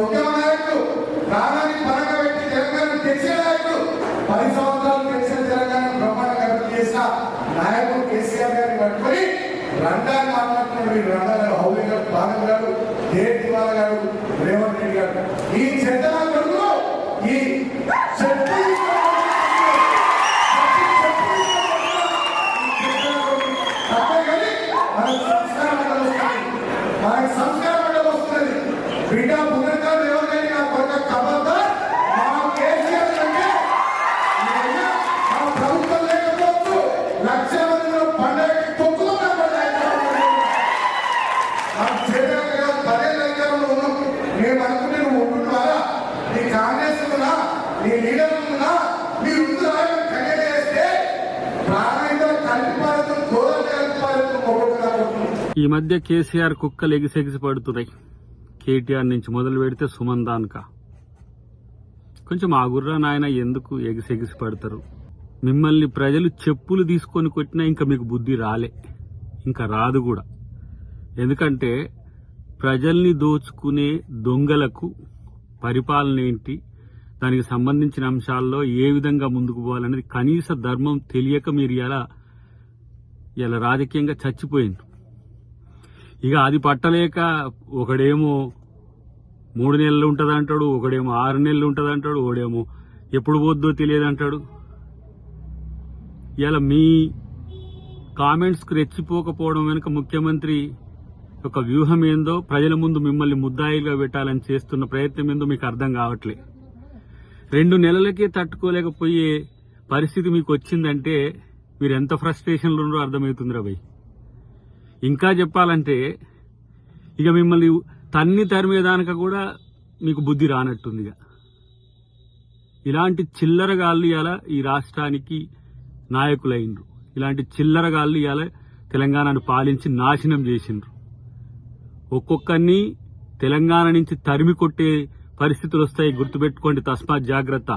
ఉద్యమ నాయకుడు ప్రాణాన్ని పరంగా పెట్టి తెలంగాణ తెచ్చే నాయకుడు. పది సంవత్సరాలు తెచ్చిన తెలంగాణ బ్రహ్మాండంగా అభివృద్ధి చేసిన నాయకుడు కేసీఆర్ గారిని పట్టుకొని రంగాన్ని మాట్లాడుతున్నాడు ఈ రంగాలు హౌలీ గారు బాలం గారు దేవాల గారు రేవంత్ రెడ్డి గారు ఈ చెడ్డ కొడుకు ఈ చెట్టు మనకి సంస్కారం వస్తున్నది. బిడ్డ నీ లీడర్ ఉన్నా చేస్తే ఈ మధ్య కేసీఆర్ కుక్కలు ఎగిసెగిసి పడుతున్నాయి. కేటీఆర్ నుంచి మొదలు పెడితే సుమన్ దాన్కా. కొంచెం ఆగుర్రా నాయన ఎందుకు ఎగిసెగిసి పడతారు? మిమ్మల్ని ప్రజలు చెప్పులు తీసుకొని కొట్టినా ఇంకా మీకు బుద్ధి రాలే. ఇంకా రాదు కూడా. ఎందుకంటే ప్రజల్ని దోచుకునే దొంగలకు పరిపాలన ఏంటి? దానికి సంబంధించిన అంశాల్లో ఏ విధంగా ముందుకు పోవాలనేది కనీస ధర్మం తెలియక మీరు ఇలా ఇలా రాజకీయంగా చచ్చిపోయింది ఇక అది పట్టలేక ఒకడేమో మూడు నెలలు ఉంటుంది అంటాడు ఒకడేమో ఆరు నెలలు ఉంటుంది అంటాడు ఒకడేమో ఎప్పుడు పోద్దో తెలియదు అంటాడు ఇలా మీ కామెంట్స్కు రెచ్చిపోకపోవడం వెనుక ముఖ్యమంత్రి యొక్క వ్యూహం ఏందో ప్రజల ముందు మిమ్మల్ని ముద్దాయిలుగా పెట్టాలని చేస్తున్న ప్రయత్నం ఏందో మీకు అర్థం కావట్లే. రెండు నెలలకే తట్టుకోలేకపోయే పరిస్థితి మీకు వచ్చిందంటే మీరు ఎంత ఫ్రస్ట్రేషన్లో ఉన్నారో అర్థమవుతుంది రా ఇంకా చెప్పాలంటే ఇక మిమ్మల్ని తన్ని తరిమేదానిక కూడా మీకు బుద్ధి రానట్టుంది ఇక ఇలాంటి చిల్లరగాళ్ళు ఇవాళ ఈ రాష్ట్రానికి నాయకులైనరు ఇలాంటి చిల్లరగాళ్ళు ఇవాళ తెలంగాణను పాలించి నాశనం చేసిండ్రు. ఒక్కొక్కరిని తెలంగాణ నుంచి తరిమి కొట్టే పరిస్థితులు వస్తాయి గుర్తుపెట్టుకోండి తస్మాత్ జాగ్రత్త.